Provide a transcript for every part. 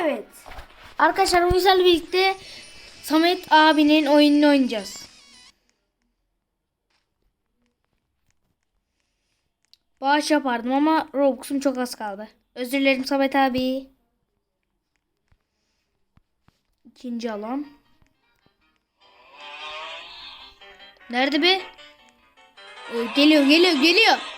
Evet. Arkadaşlar bu yüzden birlikte Samet abinin oyununu oynayacağız. Bağış yapardım ama Robux'um çok az kaldı. Özür dilerim Samet abi. İkinci alan. Nerede be? Geliyor geliyor geliyor.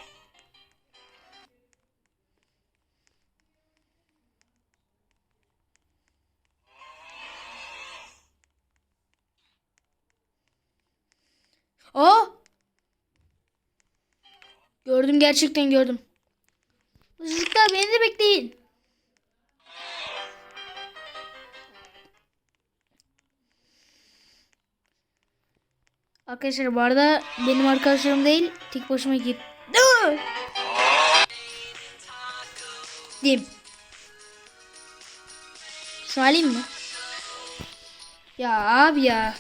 Gördüm gerçekten gördüm. Çocuklar beni de bekleyin. Arkadaşlar bu arada benim arkadaşlarım değil tek başıma git. Dim. Şunu alayım mı? Ya abi ya.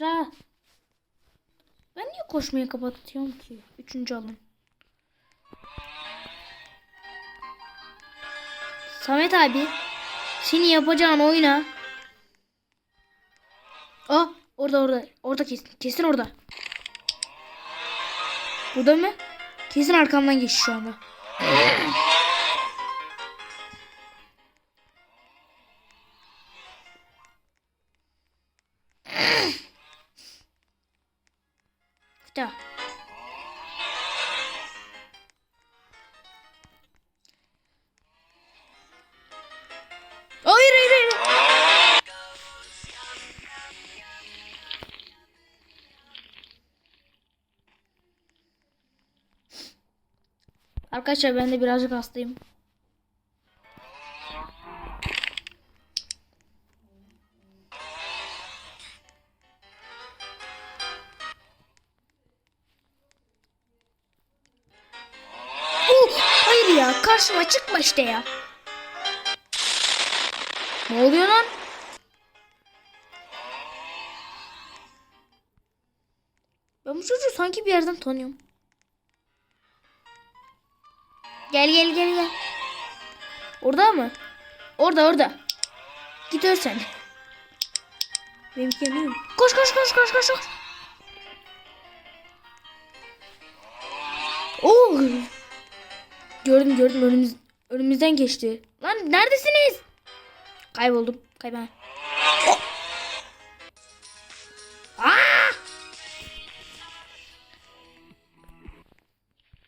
Başla. Ben niye koşmayı kapatıyorum ki? Üçüncü alın. Samet abi. Seni yapacağın oyuna. Aa orada orada. Orada kesin. Kesin orada. Burada mı? Kesin arkamdan geçti şu Arkadaşlar ben de birazcık hastayım. Ya karşıma çıkma işte ya. Ne oluyor lan? Ben bu çocuğu sanki bir yerden tanıyorum. Gel gel gel gel. Orada mı? Orada orada. Git öl sen. Benim kendimim. Koş koş koş koş koş koş. Oo. Gördüm gördüm önümüz önümüzden geçti. Lan neredesiniz? Kayboldum. Kaybol. Oh. Aa!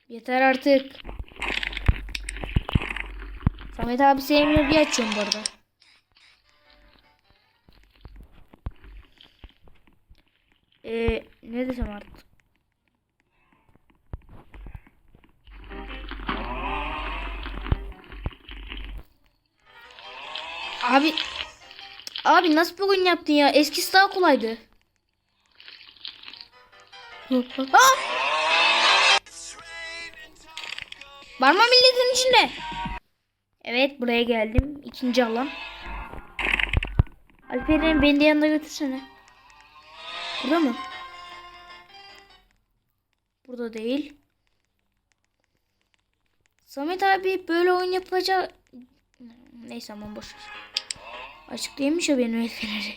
Yeter artık. Samet abi sevmiyor diye açıyorum bu arada. Ee, ne desem artık. Abi Abi nasıl bir oyun yaptın ya? Eskisi daha kolaydı. Aa! Barma milletin içinde. Evet buraya geldim. İkinci alan. Alperen beni de yanında götürsene. Burada mı? Burada değil. Samet abi böyle oyun yapacak. Neyse aman boş ver. Açık değilmiş ya benim el feneri.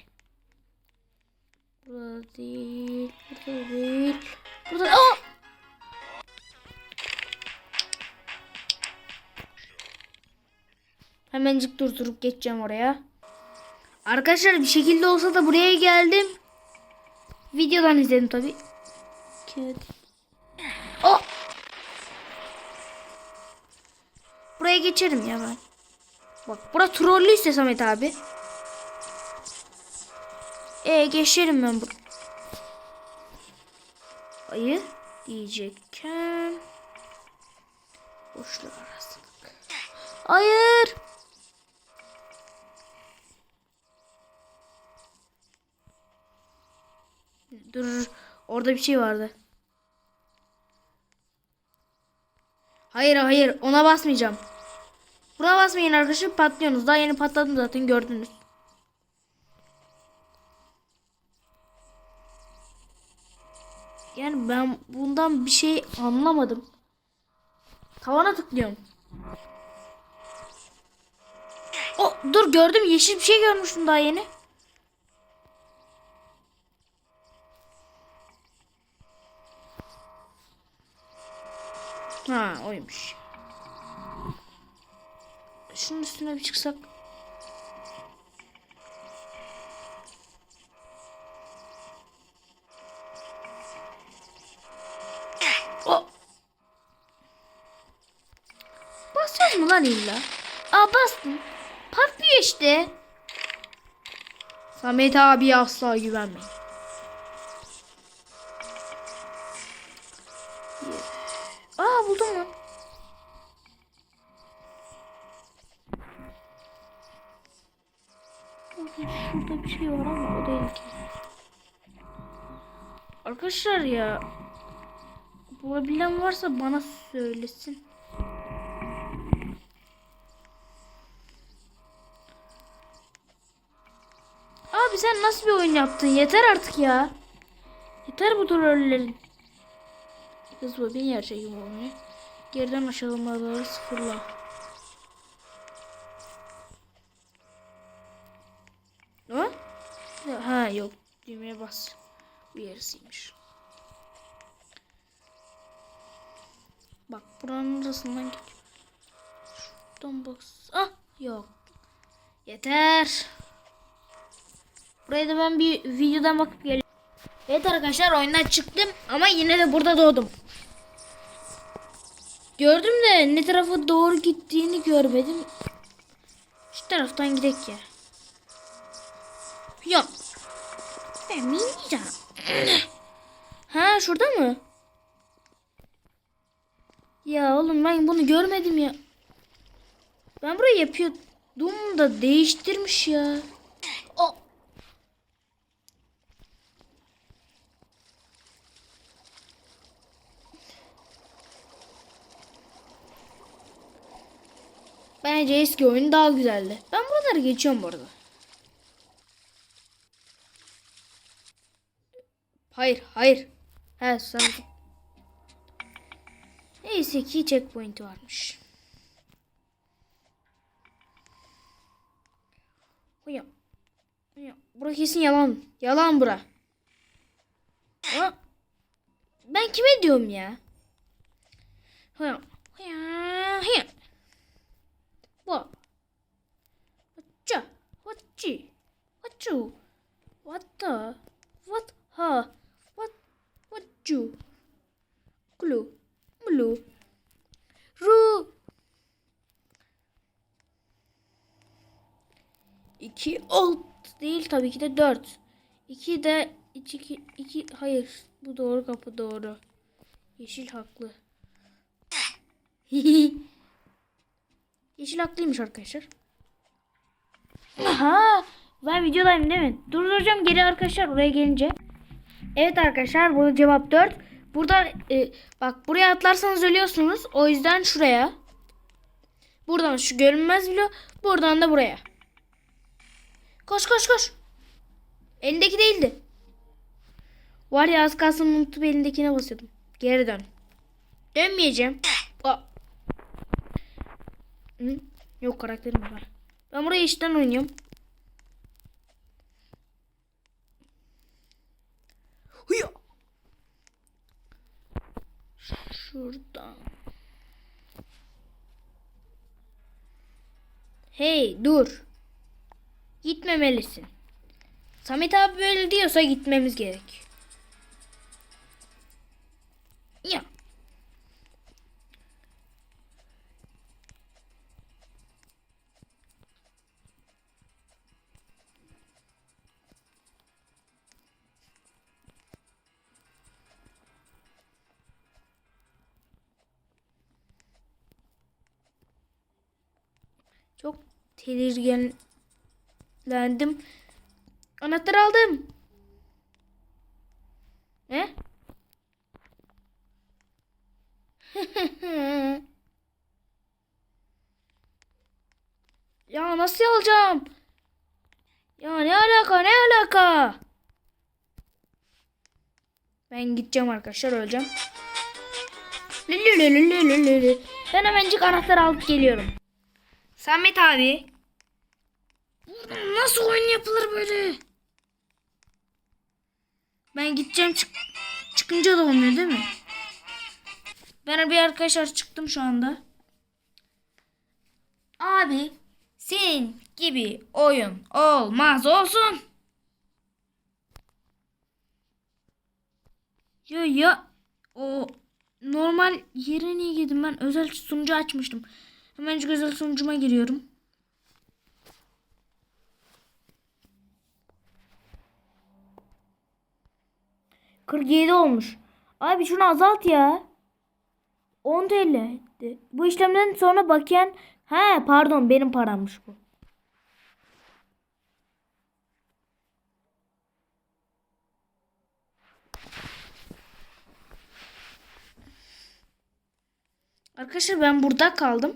Burada değil. Burada değil. Burada. Aa! Hemencik durdurup geçeceğim oraya. Arkadaşlar bir şekilde olsa da buraya geldim. Videodan izledim tabi. Oh! Buraya geçerim ya ben. Bak bura trollü ise Samet abi. E geçerim ben bu. Ayı diyecekken. Boşluk arasılık. Hayır. Dur. Orada bir şey vardı. Hayır hayır ona basmayacağım. Buna basmayın arkadaşlar patlıyorsunuz. Daha yeni patladım zaten gördünüz. Yani ben bundan bir şey anlamadım. Tavana tıklıyorum. O dur gördüm yeşil bir şey görmüştüm daha yeni. Ha oymuş. Şunun üstüne bir çıksak. O. Basıyoruz mu lan illa? Aa bastım. Patlıyor işte. Samet abi asla güvenmeyin. Arkadaşlar ya bulabilen varsa bana söylesin. Abi sen nasıl bir oyun yaptın? Yeter artık ya. Yeter bu trollerin. Bu bin yer çekim olmuyor. Geriden aşağılamaları sıfırla. Ne? Ha yok. Düğmeye bas. Bu Bak buranın arasından geç. Şuradan bak. Ah yok. Yeter. Buraya da ben bir videodan bakıp geliyorum. Evet arkadaşlar oyundan çıktım ama yine de burada doğdum. Gördüm de ne tarafa doğru gittiğini görmedim. Şu taraftan gidek ya. Ya. Ben bineceğim. Ha şurada mı? Ya oğlum ben bunu görmedim ya. Ben burayı yapıyordum da değiştirmiş ya. O. Bence eski oyun daha güzeldi. Ben buraları geçiyorum bu arada. Hayır, hayır. He, sen. Neyse ki checkpoint varmış. Hıyam. Hıyam. Bura kesin yalan. Yalan bura. Ama ben kime diyorum ya? Hıyam. Hıyam. Hıyam. What? Whatcha? Whatchi? Whatchu? What the? What? Ha? What? Whatchu? Clue. Blue. Ru. İki alt değil tabii ki de dört. İki de iki, iki, iki hayır bu doğru kapı doğru. Yeşil haklı. Yeşil haklıymış arkadaşlar. Aha ben videodayım değil mi? Durduracağım geri arkadaşlar oraya gelince. Evet arkadaşlar bu cevap 4. Burada e, bak buraya atlarsanız ölüyorsunuz. O yüzden şuraya. Buradan şu görünmez bloğu. Buradan da buraya. Koş koş koş. Elindeki değildi. Var ya az kalsın unutup elindekine basıyordum. Geri dön. Dönmeyeceğim. Aa. Hı? Yok karakterim var. Ben burayı işten oynuyorum. Hıya. Şuradan. Hey dur. Gitmemelisin. Samet abi böyle diyorsa gitmemiz gerek. Ya. Tedirginlendim. Anahtarı aldım. Ne? ya nasıl alacağım? Ya ne alaka ne alaka? Ben gideceğim arkadaşlar öleceğim. Ben hemencik anahtar alıp geliyorum. Samet abi. Nasıl oyun yapılır böyle? Ben gideceğim çık çıkınca da olmuyor değil mi? Ben bir arkadaşlar çıktım şu anda. Abi senin gibi oyun olmaz olsun. Ya ya o normal yere niye girdim ben özel sunucu açmıştım. Hemencik özel sunucuma giriyorum. Kırk yedi olmuş. Abi şunu azalt ya. 10 TL. Bu işlemden sonra bakiyen he pardon benim parammış bu. Arkadaşlar ben burada kaldım.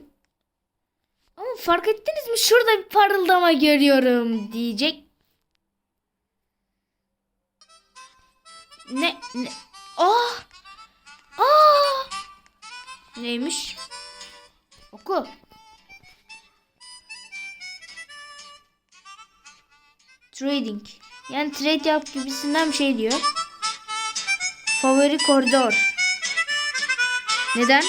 Ama fark ettiniz mi? Şurada bir parıldama görüyorum diyecek. Ne? ne? Ah! Ah! Neymiş? Oku. Trading. Yani trade yap gibisinden bir şey diyor. Favori koridor. Neden?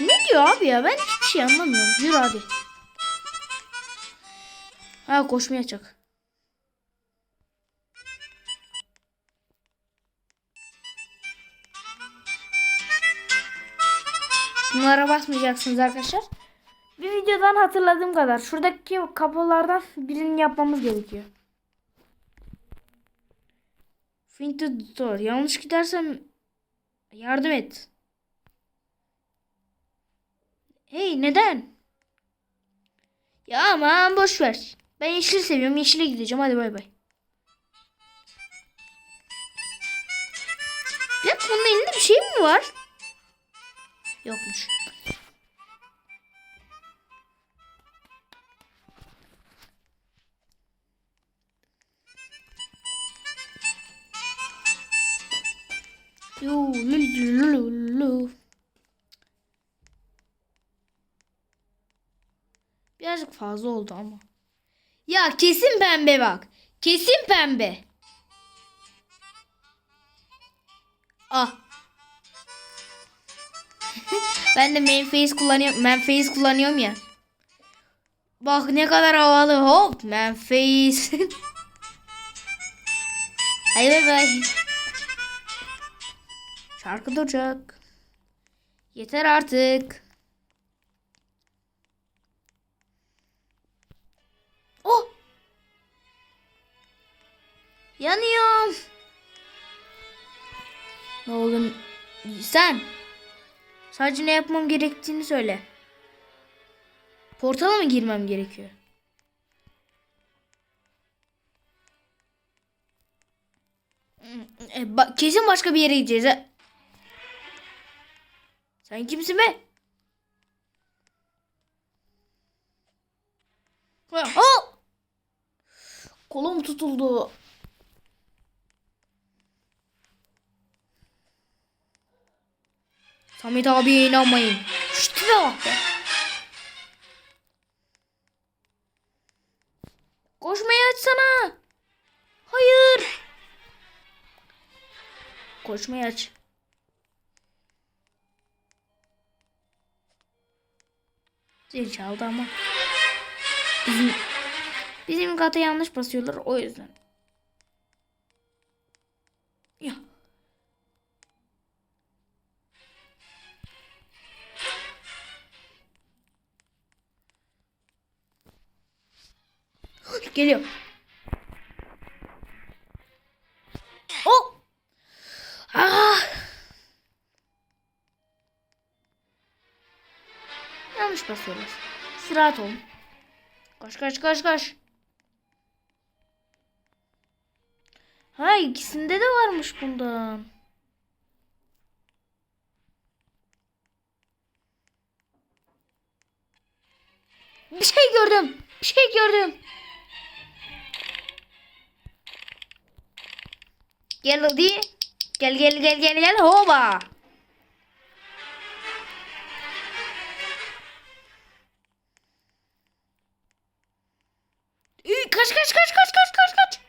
Ne diyor abi ya? Ben hiçbir şey anlamıyorum. Yürü hadi. Ha koşmayacak. Bunlara basmayacaksınız arkadaşlar. Bir videodan hatırladığım kadar. Şuradaki kapılardan birini yapmamız gerekiyor. Find the door. Yanlış gidersem yardım et. Hey neden? Ya aman boş ver. Ben yeşil seviyorum. Yeşile gideceğim. Hadi bay bay. Ya bunun elinde bir şey mi var? Yokmuş. Yo, lu. Birazcık fazla oldu ama. Ya kesin pembe bak. Kesin pembe. Ah. ben de main face kullanıyorum. Man face kullanıyorum ya. Bak ne kadar havalı. Hop man face. Hadi bay. Şarkı duracak. Yeter artık. Oh! Yanıyorum. Ne oldu? Sen. Sadece ne yapmam gerektiğini söyle. Portala mı girmem gerekiyor? E, ba- kesin başka bir yere gideceğiz. ha. Sen kimsin be? Ha! Kolum tutuldu. Samet abiye inanmayın. Şu tipe bak be. Koşmayı açsana. Hayır. Koşmayı aç. Zil çaldı ama. Bizim, bizim kata yanlış basıyorlar o yüzden. Geliyor. Oh! Ah! Yanlış basıyorlar. Siz rahat olun. Koş koş koş koş. Ha ikisinde de varmış bundan. Bir şey gördüm. Bir şey gördüm. Gel hadi. Gel gel gel gel gel hoba. Ü, Kaç kaç kaç kaç kaç kaç kaç.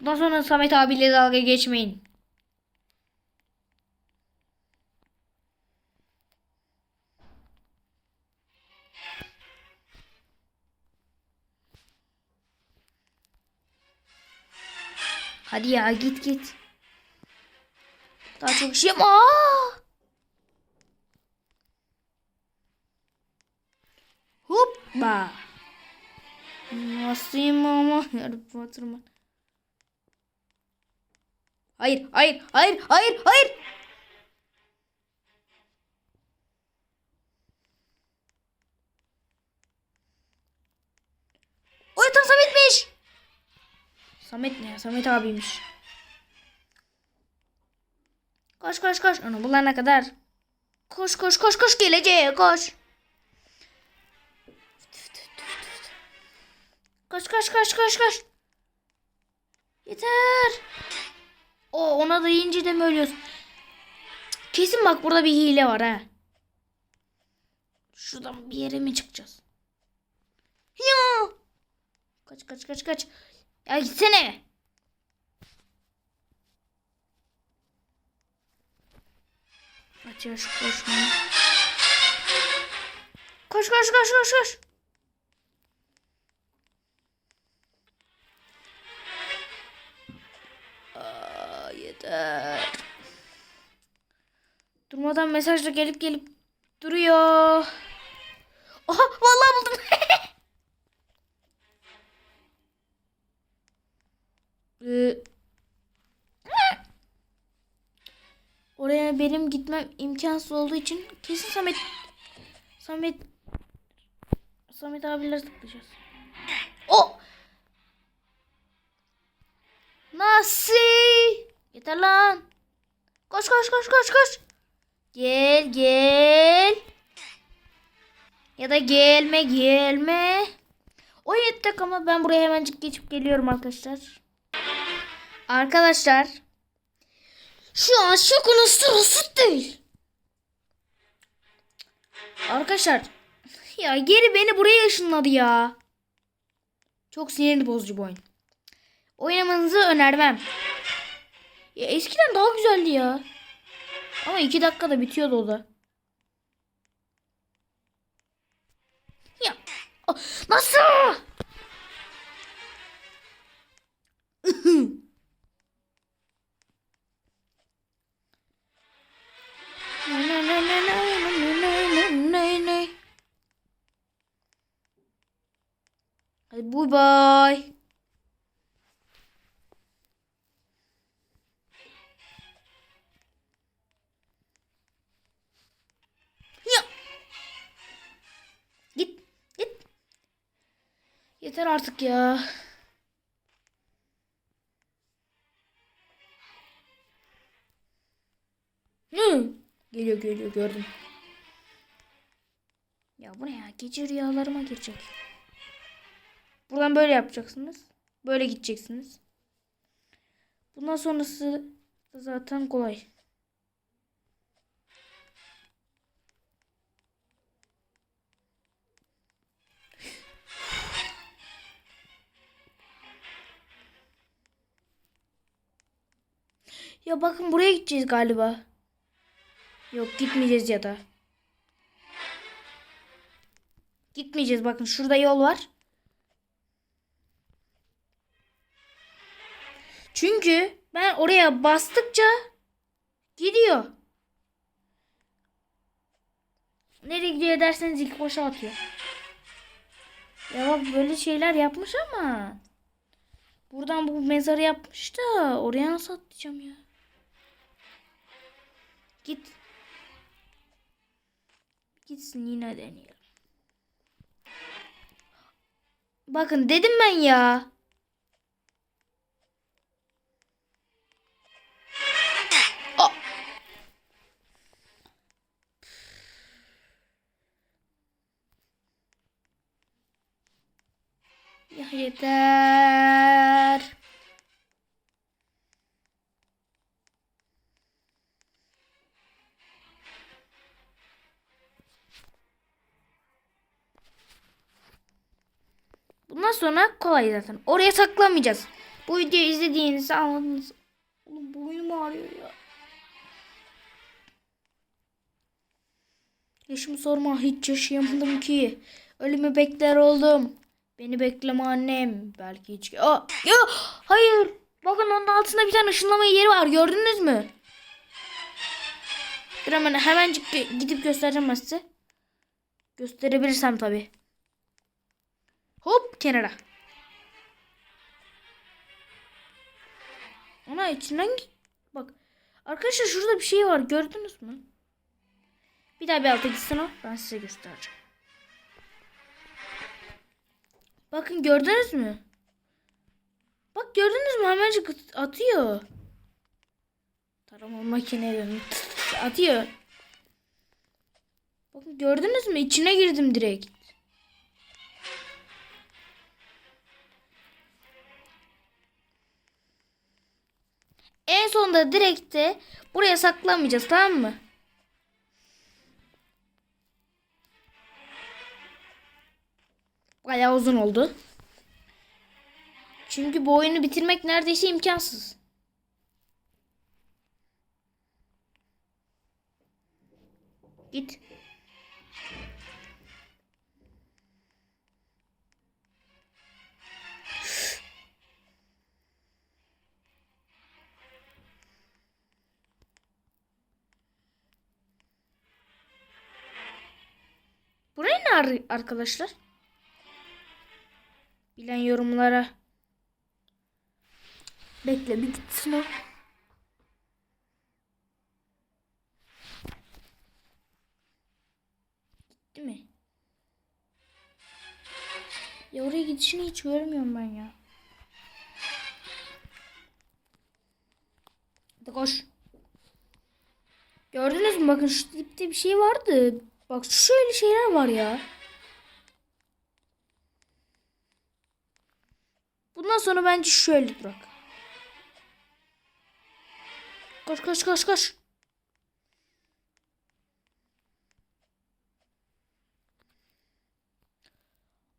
Bundan sonra Samet abiyle dalga geçmeyin. Hadi ya git git. Daha çok şey Aa! Hoppa. Nasılyım ama Potter mı? Hayır, hayır, hayır, hayır, hayır. Samet ne? Samet abiymiş. Koş koş koş. Onu bulana kadar. Koş koş koş koş geleceğe koş. Koş koş koş koş koş. Yeter. O ona da yiyince de mi ölüyorsun? Kesin bak burada bir hile var ha. Şuradan bir yere mi çıkacağız? Ya. Kaç kaç kaç kaç. Ya gitsene. Aç ya şu koşmayı. Koş koş koş koş koş. Aa, yeter. Durmadan mesaj da gelip gelip duruyor. Aha vallahi buldum. Ee, oraya benim gitmem imkansız olduğu için kesin Samet Samet Samet abileri tıklayacağız. O Nasıl? Yeter lan. Koş koş koş koş koş. Gel gel. Ya da gelme gelme. O yettik ama ben buraya hemencik geçip geliyorum arkadaşlar. Arkadaşlar. Şu an şokunun sırası değil. Arkadaşlar. Ya geri beni buraya ışınladı ya. Çok sinirli bozucu bu oyun. Oynamanızı önermem. Ya eskiden daha güzeldi ya. Ama iki dakikada bitiyordu o da. Ya. Nasıl? Hadi bye bye. Ya. Git. Git. Yeter artık ya. Hı. Geliyor geliyor gördüm. Ya bu ne ya? Gece rüyalarıma girecek. Buradan böyle yapacaksınız. Böyle gideceksiniz. Bundan sonrası da zaten kolay. Ya bakın buraya gideceğiz galiba. Yok gitmeyeceğiz ya da. Gitmeyeceğiz bakın şurada yol var. Çünkü ben oraya bastıkça gidiyor. Nereye gidiyor derseniz ilk başa atıyor. Ya bak böyle şeyler yapmış ama. Buradan bu mezarı yapmış da oraya nasıl atlayacağım ya? Git. Gitsin yine deneyelim. Bakın dedim ben ya. Ya yeter. Bundan sonra kolay zaten. Oraya saklamayacağız. Bu videoyu izlediğinizi anladınız. Oğlum boynum ağrıyor ya. Yaşımı sorma hiç yaşayamadım ki. Ölümü bekler oldum. Beni bekleme annem. Belki hiç... Aa, ya, hayır. Bakın onun altında bir tane ışınlama yeri var. Gördünüz mü? Dur hemen hemencik gidip göstereceğim size. Gösterebilirsem tabii. Hop kenara. Ona içinden bak. Arkadaşlar şurada bir şey var. Gördünüz mü? Bir daha bir alta gitsin o. Ben size göstereceğim. Bakın gördünüz mü? Bak gördünüz mü? Hemencik at- atıyor. Tarama makineye atıyor. Bakın gördünüz mü? İçine girdim direkt. En sonunda direkt de buraya saklamayacağız tamam mı? Bayağı uzun oldu. Çünkü bu oyunu bitirmek neredeyse imkansız. Git. Burayı ne ar- arkadaşlar? Bilen yorumlara. Bekle bir gitsin o. Gitti mi? Ya oraya gidişini hiç görmüyorum ben ya. Hadi koş. Gördünüz mü? Bakın şu dipte bir şey vardı. Bak şöyle şeyler var ya. Sonra bence şöyle durak. Koş koş koş koş.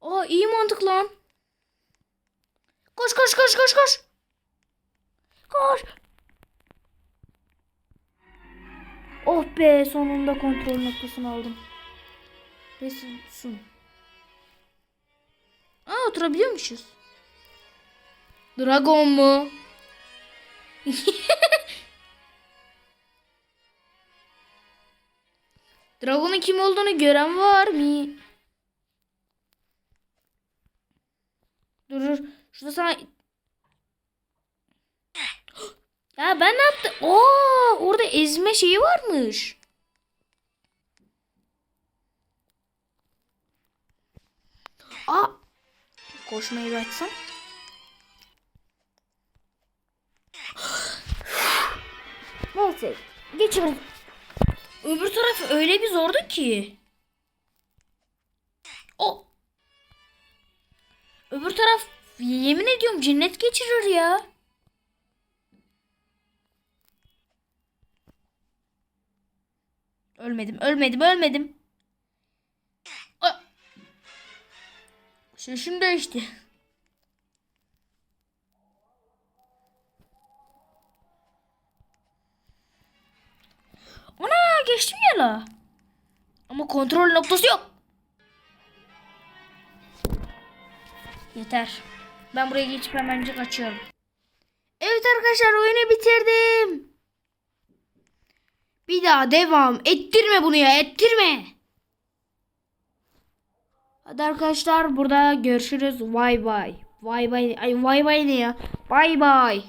Aa iyi mantık lan. Koş koş koş koş koş. Koş. Oh be sonunda kontrol noktasını aldım. Resim. Aa oturabiliyormuşuz. Dragon mu? Dragon'un kim olduğunu gören var mı? Dur dur. Şurada sana... Ya ben ne yaptım? Oo, orada ezme şeyi varmış. Aa. Koşmayı açsam. Neyse. Geçelim. Öbür taraf öyle bir zordu ki. O. Öbür taraf yemin ediyorum cennet geçirir ya. Ölmedim, ölmedim, ölmedim. Şaşım değişti. Ana geçtim ya la. Ama kontrol noktası yok. Yeter. Ben buraya geçip hemencik açıyorum. Evet arkadaşlar oyunu bitirdim. Bir daha devam ettirme bunu ya ettirme. Hadi arkadaşlar burada görüşürüz. Vay vay. Vay vay. Ay vay vay ne ya? Bay bay.